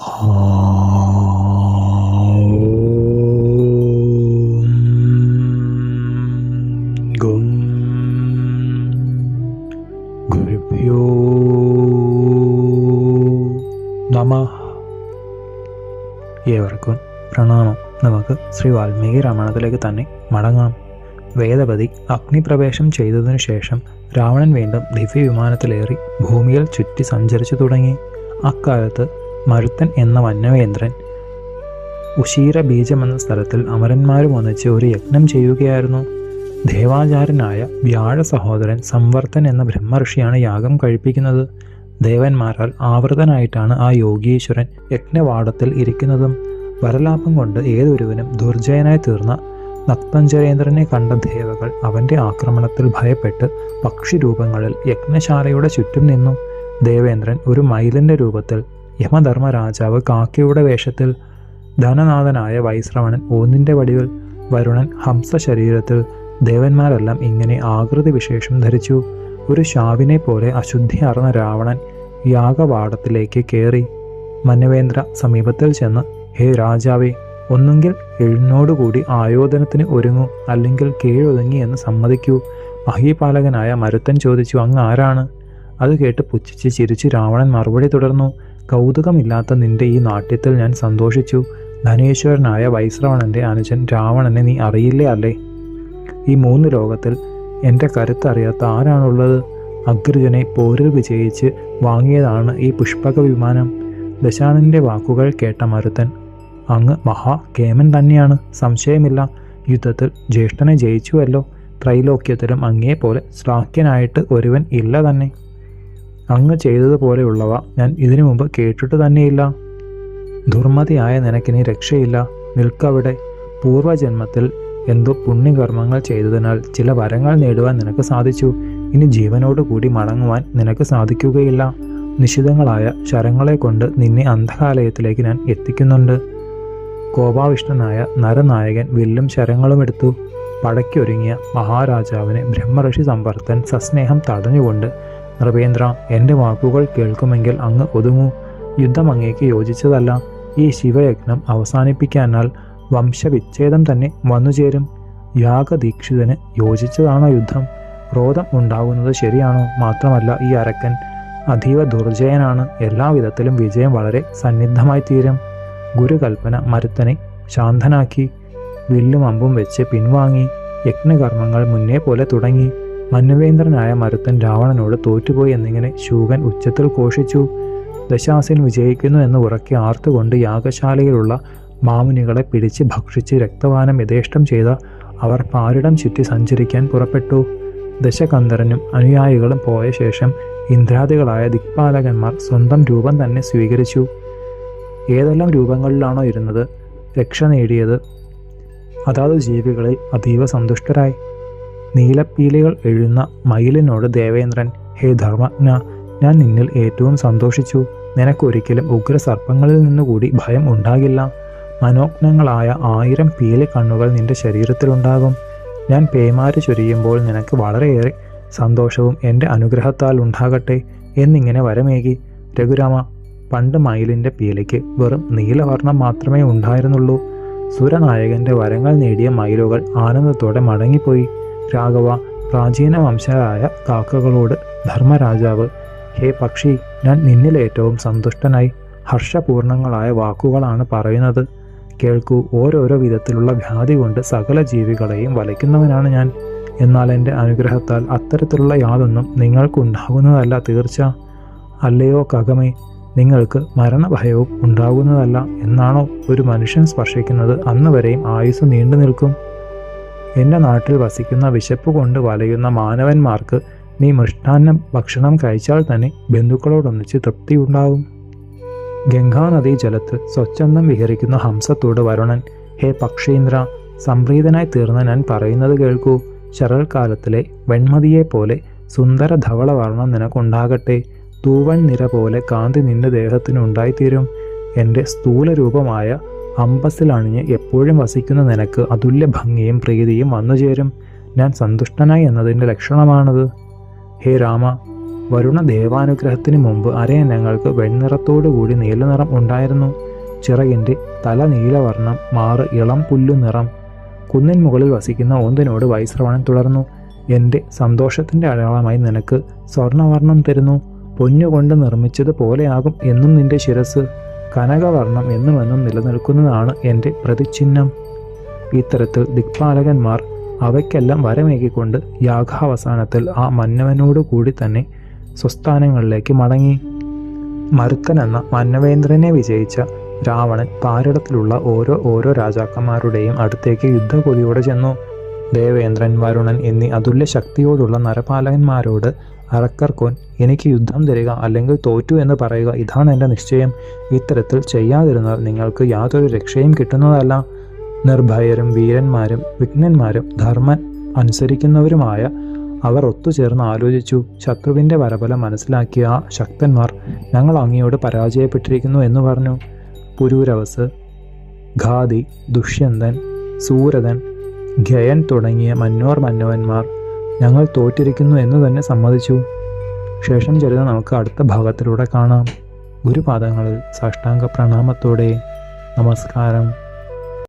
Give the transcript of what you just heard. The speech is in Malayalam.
ഏവർക്കും പ്രണാമം. നമുക്ക് ശ്രീ വാൽമീകി രാമായണത്തിലേക്ക് തന്നെ മടങ്ങാം. വേദപതി അഗ്നിപ്രവേശം ചെയ്തതിനു ശേഷം രാവണൻ വീണ്ടും ദിവ്യ വിമാനത്തിലേറി ഭൂമിയിൽ ചുറ്റി സഞ്ചരിച്ചു തുടങ്ങി. അക്കാലത്ത് മരുത്തൻ എന്ന വന്നവേന്ദ്രൻ ഉശീര ബീജം എന്ന സ്ഥലത്തിൽ അമരന്മാരും ഒന്നിച്ച് ഒരു യജ്ഞം ചെയ്യുകയായിരുന്നു. ദേവാചാരനായ വ്യാഴ സഹോദരൻ സംവർത്തൻ എന്ന ബ്രഹ്മർഷിയാണ് യാഗം കഴിപ്പിക്കുന്നത്. ദേവന്മാരാൽ ആവൃതനായിട്ടാണ് ആ യോഗീശ്വരൻ യജ്ഞവാടത്തിൽ ഇരിക്കുന്നതും. വരലാഭം കൊണ്ട് ഏതൊരുവനും ദുർജയനായി തീർന്ന നക്തഞ്ചരേന്ദ്രനെ കണ്ട ദേവകൾ അവന്റെ ആക്രമണത്തിൽ ഭയപ്പെട്ട് പക്ഷിരൂപങ്ങളിൽ യജ്ഞശാലയുടെ ചുറ്റും നിന്നു. ദേവേന്ദ്രൻ ഒരു മയിലിന്റെ രൂപത്തിൽ യമധർമ്മ രാജാവ് കാക്കയുടെ വേഷത്തിൽ ധനനാഥനായ വൈശ്രവണൻ ഊന്നിന്റെ വടിവിൽ വരുണൻ ഹംസ ശരീരത്തിൽ ദേവന്മാരെല്ലാം ഇങ്ങനെ ആകൃതി വിശേഷം ധരിച്ചു. ഒരു ശാവിനെ പോലെ അശുദ്ധി അശുദ്ധിയാർന്ന രാവണൻ യാഗവാടത്തിലേക്ക് കയറി മന്യവേന്ദ്ര സമീപത്തിൽ ചെന്ന് ഹേ രാജാവേ ഒന്നുകിൽ എഴുന്നോടുകൂടി ആയോധനത്തിന് ഒരുങ്ങൂ അല്ലെങ്കിൽ കീഴൊതുങ്ങി എന്ന് സമ്മതിക്കൂ. മഹീപാലകനായ മരുത്തൻ ചോദിച്ചു അങ്ങ് ആരാണ്? അത് കേട്ട് പുച്ഛിച്ച് ചിരിച്ച് രാവണൻ മറുപടി തുടർന്നു കൗതുകമില്ലാത്ത നിന്റെ ഈ നാട്യത്തിൽ ഞാൻ സന്തോഷിച്ചു. ധനേശ്വരനായ വൈശ്രവണന്റെ അനുജൻ രാവണനെ നീ അറിയില്ലേ അല്ലേ? ഈ മൂന്ന് ലോകത്തിൽ എന്റെ കരുത്തറിയാത്ത ആരാണുള്ളത്? അഗ്രജനെ പോരിൽ വിജയിച്ച് വാങ്ങിയതാണ് ഈ പുഷ്പക വിമാനം ദശാനന്റെ വാക്കുകൾ കേട്ട മരുത്തൻ അങ്ങ് മഹാ കേമൻ തന്നെയാണ് സംശയമില്ല. യുദ്ധത്തിൽ ജ്യേഷ്ഠനെ ജയിച്ചുവല്ലോ. ത്രൈലോക്യത്തിലും അങ്ങേപോലെ ശ്ലാഖ്യനായിട്ട് ഒരുവൻ ഇല്ല തന്നെ. അങ്ങ് ചെയ്തതുപോലെയുള്ളവ ഞാൻ ഇതിനു മുമ്പ് കേട്ടിട്ട് തന്നെയില്ല. ദുർമതിയായ നിനക്കിനി രക്ഷയില്ല. നിൽക്കവിടെ. പൂർവജന്മത്തിൽ എന്തോ പുണ്യകർമ്മങ്ങൾ ചെയ്തതിനാൽ ചില വരങ്ങൾ നേടുവാൻ നിനക്ക് സാധിച്ചു. ഇനി ജീവനോട് കൂടി മടങ്ങുവാൻ നിനക്ക് സാധിക്കുകയില്ല. നിശിതങ്ങളായ ശരങ്ങളെ കൊണ്ട് നിന്നെ അന്ധകാലയത്തിലേക്ക് ഞാൻ എത്തിക്കുന്നുണ്ട്. കോപാവിഷ്ണനായ നരനായകൻ വില്ലും ശരങ്ങളും എടുത്തു. പടയ്ക്കൊരുങ്ങിയ മഹാരാജാവിനെ ബ്രഹ്മഋഷി സമ്പർത്തൻ സസ്നേഹം തടഞ്ഞുകൊണ്ട് നൃപേന്ദ്ര എന്റെ വാക്കുകൾ കേൾക്കുമെങ്കിൽ അങ്ങ് ഒതുങ്ങൂ. യുദ്ധം അങ്ങേക്ക് യോജിച്ചതല്ല. ഈ ശിവയജ്ഞം അവസാനിപ്പിക്കാനാൽ വംശവിച്ഛേദം തന്നെ വന്നുചേരും. യാഗദീക്ഷിതന് യോജിച്ചതാണോ യുദ്ധം? ക്രോധം ഉണ്ടാകുന്നത് ശരിയാണോ? മാത്രമല്ല ഈ അരക്കൻ അതീവ ദുർജയനാണ്. എല്ലാവിധത്തിലും വിജയം വളരെ സന്നിഗ്ധമായി തീരും. ഗുരുകൽപ്പന മരുത്തനെ ശാന്തനാക്കി. വില്ലും അമ്പും വെച്ച് പിൻവാങ്ങി. യജ്ഞകർമ്മങ്ങൾ മുന്നേ പോലെ തുടങ്ങി. മന്നുവേന്ദ്രനായ മരുത്തൻ രാവണനോട് തോറ്റുപോയി എന്നിങ്ങനെ ശൂകൻ ഉച്ചത്തിൽ ഘോഷിച്ചു. ദശാസൻ വിജയിക്കുന്നു എന്ന് ഉറക്കി ആർത്തുകൊണ്ട് യാഗശാലയിലുള്ള മാമുനികളെ പിടിച്ച് ഭക്ഷിച്ച് രക്തവാനം യഥേഷ്ടം ചെയ്ത അവർ പാരിടം ചുറ്റി സഞ്ചരിക്കാൻ പുറപ്പെട്ടു. ദശകന്ധരനും അനുയായികളും പോയ ശേഷം ഇന്ദ്രാദികളായ ദിക്പാലകന്മാർ സ്വന്തം രൂപം തന്നെ സ്വീകരിച്ചു. ഏതെല്ലാം രൂപങ്ങളിലാണോ ഇരുന്നത്? രക്ഷ നേടിയത്. അതാത് ജീവികളിൽ അതീവ സന്തുഷ്ടരായി. നീലപ്പീലികൾ എഴുന്ന മയിലിനോട് ദേവേന്ദ്രൻ ഹേ ധർമ്മജ്ഞ ഞാൻ നിന്നിൽ ഏറ്റവും സന്തോഷിച്ചു. നിനക്കൊരിക്കലും ഉഗ്ര സർപ്പങ്ങളിൽ നിന്നുകൂടി ഭയം ഉണ്ടാകില്ല. മനോജ്ഞങ്ങളായ ആയിരം പീലി കണ്ണുകൾ നിന്റെ ശരീരത്തിലുണ്ടാകും. ഞാൻ പേമാരി ചൊരിയുമ്പോൾ നിനക്ക് വളരെയേറെ സന്തോഷവും എന്റെ അനുഗ്രഹത്താൽ ഉണ്ടാകട്ടെ എന്നിങ്ങനെ വരമേകി. രഘുരാമ പണ്ട് മയിലിന്റെ പീലിക്ക് വെറും നീലവർണം മാത്രമേ ഉണ്ടായിരുന്നുള്ളൂ. സുരനായകന്റെ വരങ്ങൾ നേടിയ മയിലുകൾ ആനന്ദത്തോടെ മടങ്ങിപ്പോയി. രാഘവ പ്രാചീന വംശരായ കാക്കകളോട് ധർമ്മരാജാവ് ഹേ പക്ഷി ഞാൻ നിന്നിൽ ഏറ്റവും സന്തുഷ്ടനായി ഹർഷപൂർണങ്ങളായ വാക്കുകളാണ് പറയുന്നത്. കേൾക്കൂ ഓരോരോ വിധത്തിലുള്ള വ്യാധി കൊണ്ട് സകല ജീവികളെയും വലയ്ക്കുന്നവനാണ് ഞാൻ. എന്നാൽ എന്റെ അനുഗ്രഹത്താൽ അത്തരത്തിലുള്ള യാതൊന്നും നിങ്ങൾക്കുണ്ടാകുന്നതല്ല തീർച്ച. അല്ലയോ കകമേ നിങ്ങൾക്ക് മരണഭയവും ഉണ്ടാകുന്നതല്ല എന്നാണോ ഒരു മനുഷ്യൻ സ്പർശിക്കുന്നത്? അന്ന് വരെയും ആയുസ് നീണ്ടു നിൽക്കും എന്റെ നാട്ടിൽ വസിക്കുന്ന വിശപ്പ് കൊണ്ട് വലയുന്ന മാനവന്മാർക്ക് നീ മൃഷ്ടാന്നം ഭക്ഷണം കഴിച്ചാൽ തന്നെ ബന്ധുക്കളോടൊന്നിച്ച് തൃപ്തിയുണ്ടാകും ഗംഗാനദീ ജലത്ത് സ്വച്ഛന്തം വിഹരിക്കുന്ന ഹംസത്തോട് വരുണൻ ഹേ പക്ഷീന്ദ്ര സംപ്രീതനായി തീർന്ന ഞാൻ പറയുന്നത് കേൾക്കൂ. ശരൽക്കാലത്തിലെ വെൺമതിയെപ്പോലെ സുന്ദര ധവളവർണം നിനക്കുണ്ടാകട്ടെ. തൂവൺ നിര പോലെ കാന്തി നിന്റെ ദേഹത്തിനുണ്ടായിത്തീരും എന്റെ സ്ഥൂല രൂപമായ അമ്പസിലണിഞ്ഞ് എപ്പോഴും വസിക്കുന്ന നിനക്ക് അതുല്യ ഭംഗിയും പ്രീതിയും വന്നുചേരും ഞാൻ സന്തുഷ്ടനായി എന്നതിന്റെ ലക്ഷണമാണത്. ഹേ രാമ വരുണ ദേവാനുഗ്രഹത്തിന് മുമ്പ് അരയന്നങ്ങൾക്ക് വെണ്ണിറത്തോടുകൂടി നീലനിറം ഉണ്ടായിരുന്നു. ചിറകിന്റെ തല നീലവർണം മാറ് ഇളം പുല്ലു നിറം. കുന്നിൻ മുകളിൽ വസിക്കുന്ന ഓന്തിനോട് വൈശ്രവണൻ തുടർന്നു. എന്റെ സന്തോഷത്തിന്റെ അടയാളമായി നിനക്ക് സ്വർണവർണം തരുന്നു. പൊന്നുകൊണ്ട് നിർമ്മിച്ചത് പോലെയാകും എന്നും നിന്റെ ശിരസ് കനകവർണം എന്നുമെന്നും എന്നും നിലനിൽക്കുന്നതാണ് എന്റെ പ്രതിചിഹ്നം ഇത്തരത്തിൽ ദിക്പാലകന്മാർ അവയ്ക്കെല്ലാം വരമേകിക്കൊണ്ട് യാഗാവസാനത്തിൽ ആ മന്നവനോടു കൂടി തന്നെ സ്വസ്ഥാനങ്ങളിലേക്ക് മടങ്ങി. മരുത്തൻ എന്ന മന്നവേന്ദ്രനെ വിജയിച്ച രാവണൻ പാരിടത്തിലുള്ള ഓരോ ഓരോ രാജാക്കന്മാരുടെയും അടുത്തേക്ക് യുദ്ധകൊതിയോടെ ചെന്നു. ദേവേന്ദ്രൻ വരുണൻ എന്നീ അതുല്യ ശക്തിയോടുള്ള നരപാലകന്മാരോട് അറക്കർക്കോൻ എനിക്ക് യുദ്ധം തരിക അല്ലെങ്കിൽ തോറ്റു എന്ന് പറയുക ഇതാണ് എന്റെ നിശ്ചയം. ഇത്തരത്തിൽ ചെയ്യാതിരുന്നാൽ നിങ്ങൾക്ക് യാതൊരു രക്ഷയും കിട്ടുന്നതല്ല. നിർഭയരും വീരന്മാരും വിഘ്നന്മാരും ധർമ്മൻ അനുസരിക്കുന്നവരുമായ അവർ ഒത്തുചേർന്ന് ആലോചിച്ചു. ശത്രുവിന്റെ വരബലം മനസ്സിലാക്കിയ ആ ശക്തന്മാർ ഞങ്ങൾ അങ്ങയോട് പരാജയപ്പെട്ടിരിക്കുന്നു എന്ന് പറഞ്ഞു. പുരൂരവസ് ഖാദി ദുഷ്യന്തൻ സൂരതൻ ഖയൻ തുടങ്ങിയ മന്നോർ മന്നവന്മാർ ഞങ്ങൾ തോറ്റിരിക്കുന്നു എന്ന് തന്നെ സമ്മതിച്ചു. ശേഷം ചരിതം നമുക്ക് അടുത്ത ഭാഗത്തിലൂടെ കാണാം. ഗുരുപാദങ്ങളിൽ സാഷ്ടാംഗ പ്രണാമത്തോടെ നമസ്കാരം.